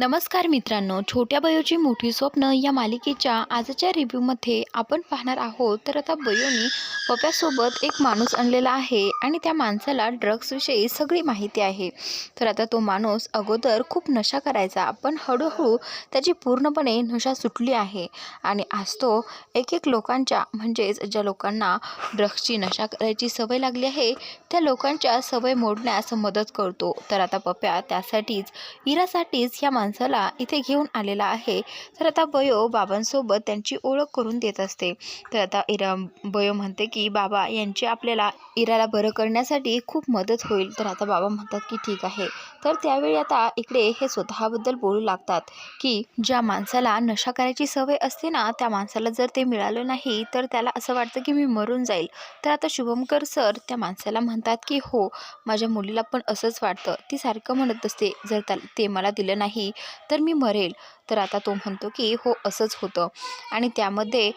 नमस्कार मित्रांनो छोट्या बयोची मोठी स्वप्न या मालिकेच्या आजच्या रिव्ह्यूमध्ये आपण पाहणार आहोत. तर आता बयोनी पप्यासोबत एक माणूस आणलेला आहे आणि त्या माणसाला ड्रग्सविषयी सगळी माहिती आहे. तर आता तो माणूस अगोदर खूप नशा करायचा पण हळूहळू त्याची पूर्णपणे नशा सुटली आहे. आणि आज तो एक एक लोकांच्या म्हणजेच ज्या लोकांना ड्रग्सची नशा करायची सवय लागली आहे त्या लोकांच्या सवय मोडण्यास मदत करतो. तर आता पप्या त्यासाठीच इरासाठीच ह्या माणसाला इथे घेऊन आलेला आहे. तर आता बयो बाबांसोबत त्यांची ओळख करून देत असते. तर आता इरा बयो म्हणते की बाबा यांची आपल्याला इराला बरं करण्यासाठी खूप मदत होईल. तर आता बाबा म्हणतात की ठीक आहे. तर त्यावेळी आता इकडे हे स्वतःबद्दल बोलू लागतात की ज्या माणसाला नशा करायची सवय असते ना त्या माणसाला जर ते मिळालं नाही तर त्याला असं वाटतं की मी मरून जाईल. तर आता शुभमकर सर त्या माणसाला म्हणतात की हो माझ्या मुलीला पण असंच वाटतं. ती सारखं म्हणत असते जर त्या ते मला दिलं नाही तर मी मरेल. तर आता तो म्हणतो की हो असंच होतं. आणि त्यामध्ये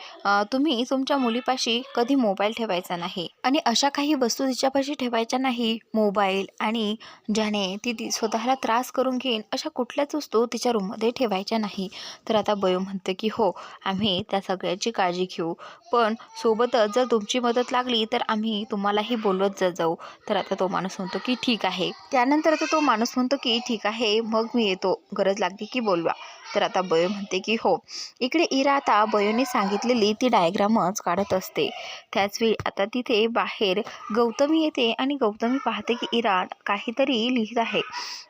तुम्ही तुमच्या मुलीपाशी कधी मोबाईल ठेवायचा नाही आणि अशा काही वस्तू तिच्यापाशी ठेवायच्या नाही मोबाईल आणि ज्याने ती ती स्वतःला त्रास करून घेईन अशा कुठल्याच वस्तू तिच्या रूममध्ये ठेवायच्या नाही. तर आता बयो म्हणते की हो आम्ही त्या सगळ्याची काळजी घेऊ. पण सोबतच जर तुमची मदत लागली तर आम्ही तुम्हालाही बोलवत जा जाऊ. तर आता तो माणूस म्हणतो की ठीक आहे. त्यानंतर आता तो माणूस म्हणतो की ठीक आहे मग मी येतो. गरज लागली की बोलवा. तर आता बयो म्हणते की हो. इकडे इरा आता बयोने सांगितलेली ती डायग्रामच काढत असते. त्याचवेळी आता तिथे बाहेर गौतमी येते आणि गौतमी पाहते की इरा काहीतरी लिहित आहे.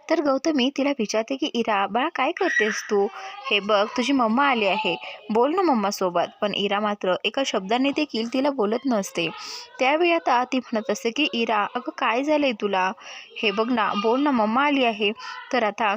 तर गौतमी तिला विचारते की इरा बाळा काय करतेस तू? हे बघ तुझी मम्मा आली आहे. बोल ना मम्मासोबत. पण इरा मात्र एका शब्दाने देखील तिला बोलत नसते. त्यावेळी आता ती म्हणत असते की इरा अगं काय झालंय तुला? हे बघ ना बोल ना मम्मा आली आहे. तर आता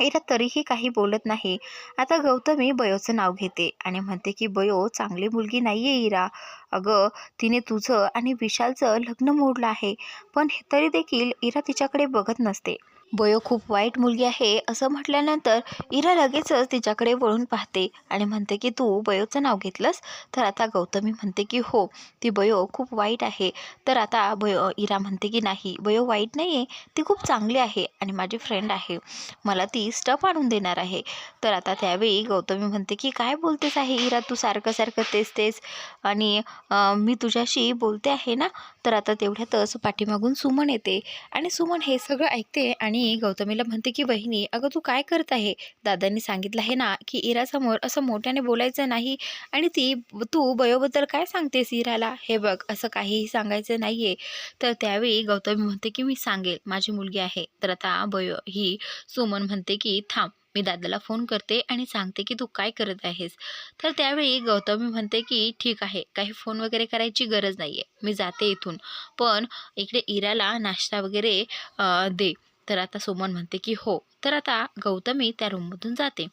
इरा तरीही काही बोलत नाही. आता गौतमी बयोचं नाव घेते आणि म्हणते की बयो चांगली मुलगी नाहीये इरा. अगं तिने तुझं आणि विशालचं लग्न मोडलं आहे. पण हे तरी देखील इरा तिच्याकडे बघत नसते. बयो खूप वाईट मुलगी आहे असं म्हटल्यानंतर इरा लगेचच तिच्याकडे वळून पाहते आणि म्हणते की तू बयोचं नाव घेतलंस? तर आता गौतमी म्हणते की हो ती बयो खूप वाईट आहे. तर आता बयो इरा म्हणते की नाही बयो वाईट नाही आहे ती खूप चांगली आहे आणि माझी फ्रेंड आहे. मला ती स्टफ आणून देणार आहे. तर आता त्यावेळी गौतमी म्हणते की काय बोलतेस आहे इरा? तू सारखं सारखं तेच तेच आणि मी तुझ्याशी बोलते आहे ना? तर आता तेवढ्यातच पाठीमागून सुमन येते आणि सुमन हे सगळं ऐकते आणि गौतमीला म्हणते की बहिणी अगं तू काय करत आहे? दादांनी सांगितलं आहे ना की इरासमोर असं मोठ्याने बोलायचं नाही आणि ती तू बयोबद्दल काय सांगतेस इराला? हे बघ असं काहीही सांगायचं नाही आहे तर त्यावेळी गौतमी म्हणते की मी सांगेल माझी मुलगी आहे. तर आता बयो ही सुमन म्हणते की थांब मी दादाला फोन करते आणि सांगते की तू काय करत आहेस. तर त्यावेळी गौतमी म्हणते की ठीक आहे काही फोन वगैरे करायची गरज नाही आहे मी जाते इथून. पण इकडे इराला नाश्ता वगैरे दे. तर आता सुमन म्हणते की हो तर आता गौतमी त्या रूममधून जाते.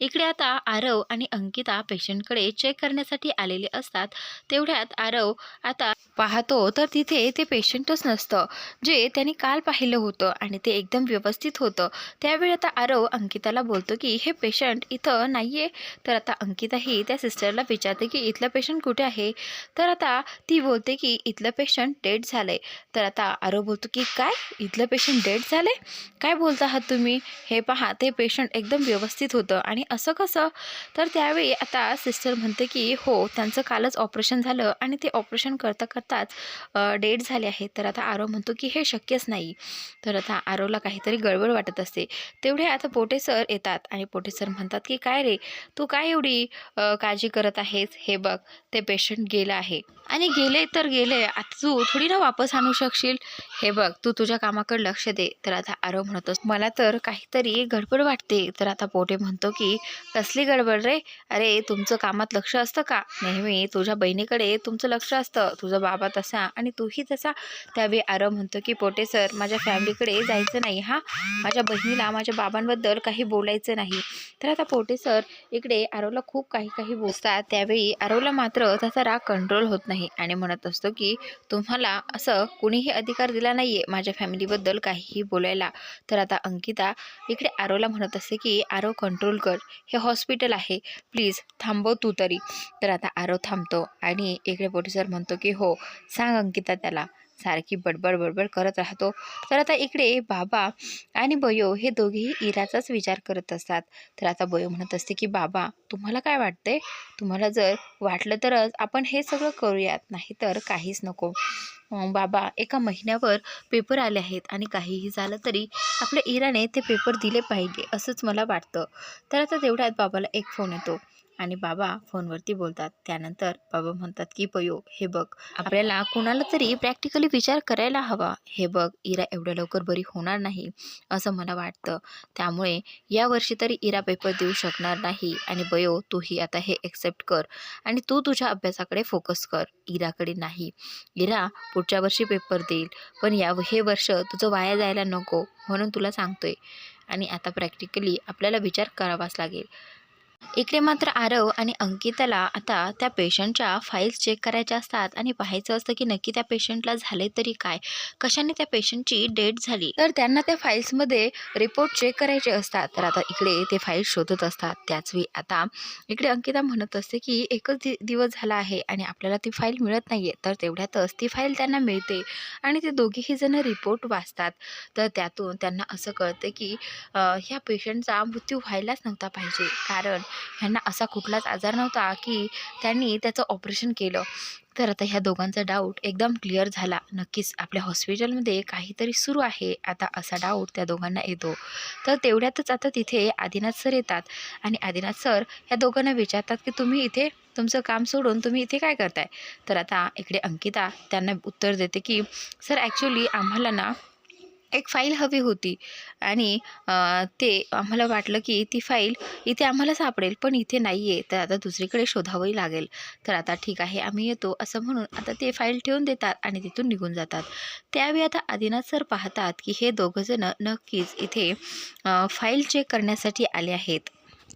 इकडे आता आरव आणि अंकिता पेशंटकडे चेक करण्यासाठी आलेले असतात. तेवढ्यात आरव आता पाहतो तर तिथे ते पेशंटच नसतं जे त्यांनी काल पाहिलं होतं आणि ते एकदम व्यवस्थित होतं. त्यावेळी आता आरव अंकिताला बोलतो की हे पेशंट इथं नाही आहे तर आता अंकिताही त्या सिस्टरला विचारते की इथलं पेशंट कुठे आहे? तर आता ती बोलते की इथलं पेशंट डेड झालं आहे तर आता आरव बोलतो की काय? इथलं पेशंट डेड झालं आहे काय बोलता आहात तुम्ही? हे पहा ते पेशंट एकदम व्यवस्थित होतं. आणि असं कसं? तर त्यावेळी आता सिस्टर म्हणते की हो त्यांचं कालच ऑपरेशन झालं आणि ते ऑपरेशन करता करताच डेट झाले आहे तर आता आरव म्हणतो की हे शक्यच नाही. तर आता आरवला काहीतरी गडबड वाटत असते. तेवढे आता पोटे सर येतात आणि पोटे सर म्हणतात की काय रे? तू काय एवढी काळजी करत आहेस? हे बघ ते पेशंट गेलं आहे. आणि गेले तर गेले. आता तू थोडी ना वापस आणू शकशील. हे बघ तू तुझ्या कामाकडे लक्ष दे. तर आता आरव म्हणतो मला तर काहीतरी गडबड वाटते. तर आता पोटे म्हणतो की कसली गडबड रे? अरे तुमचं कामात लक्ष असतं का? नेहमी तुझ्या बहिणीकडे तुमचं लक्ष असतं. तुझा बाबा तसा आणि तूही तसा. त्यावेळी आरव म्हणतो की पोटे सर माझ्या फॅमिलीकडे जायचं नाही हां? माझ्या बहिणीला माझ्या बाबांबद्दल काही बोलायचं नाही. तर आता पोटे सर इकडे आरवला खूप काही काही बोलतात. त्यावेळी आरवला मात्र त्याचा राग कंट्रोल होत नाही आणि म्हणत असतो की तुम्हाला असं कुणीही अधिकार दिला नाही आहे माझ्या फॅमिलीबद्दल काहीही बोलायला. तर आता अंकिता इकडे आरवला म्हणत असते की आरव कंट्रोल कर. हे हॉस्पिटल आहे. प्लीज थांबव तू तरी. तर आता आरव थांबतो आणि इकडे पोटे सर म्हणतो की हो सांग अंकिता त्याला. सारखी बडबड बडबड करत राहतो. तर आता इकडे बाबा आणि बयो हे दोघेही इराचाच विचार करत असतात. तर आता बयो म्हणत असते की बाबा तुम्हाला काय वाटतंय? तुम्हाला जर वाटलं तरच आपण हे सगळं करूयात नाही तर काहीच नको. बाबा एका महिन्यावर पेपर आले आहेत आणि काहीही झालं तरी आपल्या इराने ते पेपर दिले पाहिजे असंच मला वाटतं. तर आता तेवढ्यात बाबाला एक फोन येतो. आणि बाबा फोनवरती बोलतात. त्यानंतर बाबा म्हणतात की पयो हे बघ आपल्याला कोणाला तरी प्रॅक्टिकली विचार करायला हवा. हे बघ इरा एवढ्या लवकर बरी होणार नाही असं मला वाटतं. त्यामुळे यावर्षी तरी इरा पेपर देऊ शकणार नाही. आणि बयो तूही आता हे एक्सेप्ट कर. आणि तू तुझ्या अभ्यासाकडे फोकस कर. इराकडे नाही. इरा पुढच्या वर्षी पेपर देईल. पण या हे वर्ष तुझं वाया जायला नको म्हणून तुला सांगतोय. आणि आता प्रॅक्टिकली आपल्याला विचार करावाच लागेल. इकडे मात्र आरव आणि अंकिताला आता त्या पेशंटच्या फाईल्स चेक करायच्या असतात आणि पाहायचं असतं की नक्की त्या पेशंटला झाले तरी काय? कशाने त्या पेशंटची डेट झाली? तर त्यांना त्या फाईल्समध्ये रिपोर्ट चेक करायचे असतात. तर आता इकडे ते फाईल शोधत असतात. त्याचवेळी आता इकडे अंकिता म्हणत असते की एकच दि दिवस झाला आहे आणि आपल्याला ती फाईल मिळत नाही आहे तर तेवढ्यातच ती फाईल त्यांना मिळते आणि ते दोघेही जण रिपोर्ट वाचतात. तर त्यातून त्यांना असं कळतं की ह्या पेशंटचा मृत्यू व्हायलाच नव्हता पाहिजे. कारण ह्यांना असा कुठलाच आजार नव्हता की त्यांनी त्याचं ऑपरेशन केलं. तर आता ह्या दोघांचा डाऊट एकदम क्लिअर झाला. नक्कीच आपल्या हॉस्पिटलमध्ये काहीतरी सुरू आहे. आता असा डाऊट त्या दोघांना येतो. तर तेवढ्यातच आता तिथे आदिनाथ सर येतात. आणि आदिनाथ सर ह्या दोघांना विचारतात की तुम्ही इथे तुमचं काम सोडून तुम्ही इथे काय करताय? तर आता इकडे अंकिता त्यांना उत्तर देते की सर ॲक्च्युली आम्हाला ना एक फाईल हवी होती. आणि ते आम्हाला वाटलं की ती फाईल इथे आम्हाला सापडेल पण इथे नाही आहे तर आता दुसरीकडे शोधावंही लागेल. तर आता ठीक आहे आम्ही येतो. असं म्हणून आता ते फाईल ठेवून देतात आणि तिथून निघून जातात. त्यावेळी आता आदिनाथ सर पाहतात की हे दोघंजणं नक्कीच इथे फाईल चेक करण्यासाठी आले आहेत.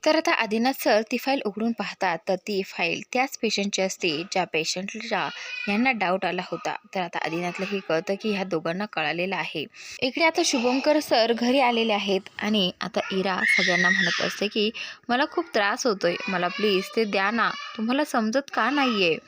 तर आता आदिनाथ सर ती फाईल उघडून पाहतात तर ती फाईल त्याच पेशंटची असते ज्या पेशंटला यांना डाऊट आला होता. तर आता आदिनाथला हे कळतं की ह्या दोघांना कळालेलं आहे. इकडे आता शुभंकर सर घरी आलेले आहेत आणि आता इरा सगळ्यांना म्हणत असते की मला खूप त्रास होतोय. मला प्लीज ते द्या ना. तुम्हाला समजत का नाही आहे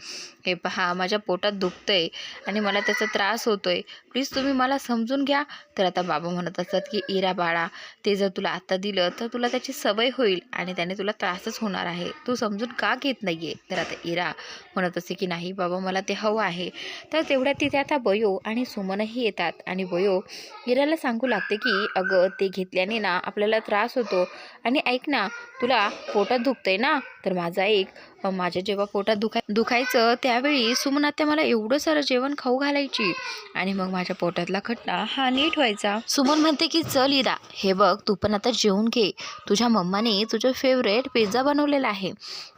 हे पहा माझ्या पोटात दुखतं आहे आणि मला त्याचा त्रास होतो आहे प्लीज तुम्ही मला समजून घ्या. तर आता बाबा म्हणत असतात की इरा बाळा ते जर तुला आत्ता दिलं तर तुला त्याची सवय होईल आणि त्याने तुला त्रासच होणार आहे. तू समजून का घेत नाही आहे तर आता इरा म्हणत असते की नाही बाबा मला ते हवं आहे. तर तेवढ्यात तिथे आता बयो आणि सुमनही येतात आणि बयो इराला सांगू लागते की अगं ते घेतल्याने ना आपल्याला त्रास होतो आणि ऐक ना तुला पोटात दुखतंय ना? तर माझा एक माझ्या जेव्हा पोटात दुखा दुखायचं त्यावेळी सुमनात्या मला एवढं सारं जेवण खाऊ घालायची. आणि मग माझ्या पोटातला खट्टा हा नीट व्हायचा. सुमन म्हणते की चल इदा हे बघ तू पण आता जेवून घे. तुझ्या मम्माने तुझं फेवरेट पिझ्झा बनवलेला आहे.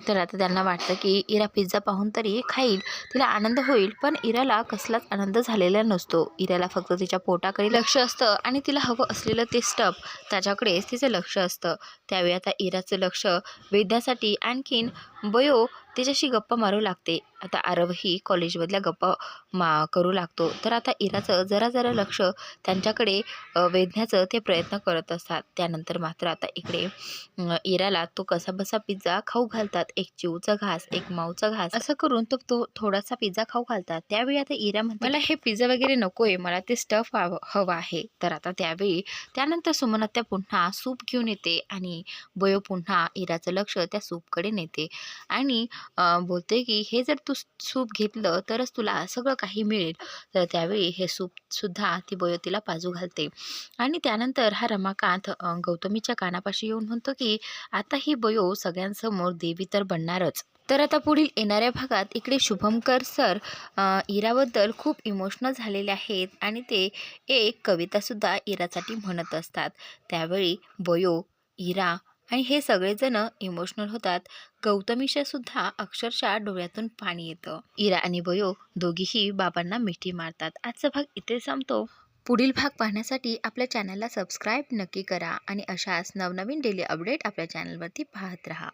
तर आता त्यांना वाटतं की इरा पिझ्झा पाहून तरी खाईल. तिला आनंद होईल पण इराला कसलाच आनंद झालेला नसतो. इराला फक्त तिच्या पोटाकडे लक्ष असतं आणि तिला हवं असलेलं ते स्टफ त्याच्याकडेच तिचं लक्ष असतं. त्यावेळी आता इराचं लक्ष वेधण्यासाठी आणखीन बयो तिच्याशी गप्पा मारू लागते. आता आरवही कॉलेजमधल्या गप्पा मा करू लागतो. तर आता इराचं जरा जरा लक्ष त्यांच्याकडे वेधण्याचं ते प्रयत्न करत असतात. त्यानंतर मात्र आता इकडे इराला तो कसा बसा पिझ्झा खाऊ घालतात. एक चिवचा घास एक माऊचा घास. असं करून तो तो थोडासा पिझ्झा खाऊ घालतात. त्यावेळी आता इरा म्हणते मला हे पिझ्झा वगैरे नको आहे मला ते स्टफ हवं आहे. तर आता त्यावेळी त्यानंतर सुमनत्या पुन्हा सूप घेऊन येते आणि बयो पुन्हा इराचं लक्ष त्या सूपकडे नेते. आणि बोलते की हे जर तू सूप घेतलं तरच तुला सगळं काही मिळेल. तर त्यावेळी हे सूपसुद्धा ती बयो तिला बाजू घालते. आणि त्यानंतर हा रमाकांत गौतमीच्या कानापाशी येऊन म्हणतो की आता ही बयो सगळ्यांसमोर देवी तर बनणारच. तर आता पुढील येणाऱ्या भागात इकडे शुभमकर सर इराबद्दल खूप इमोशनल झालेले आहेत आणि ते एक कवितासुद्धा इरासाठी म्हणत असतात. त्यावेळी बयो इरा आणि हे सगळेजण इमोशनल होतात. गौतमीच्या सुद्धा अक्षरशः डोळ्यातून पाणी येतं. इरा आणि बयो दोघीही बाबांना मिठी मारतात. आजचा भाग इथे संपतो. पुढील भाग पाहण्यासाठी आपल्या चॅनलला सबस्क्राईब नक्की करा आणि अशाच नवनवीन डेली अपडेट आपल्या चॅनलवरती पाहत राहा.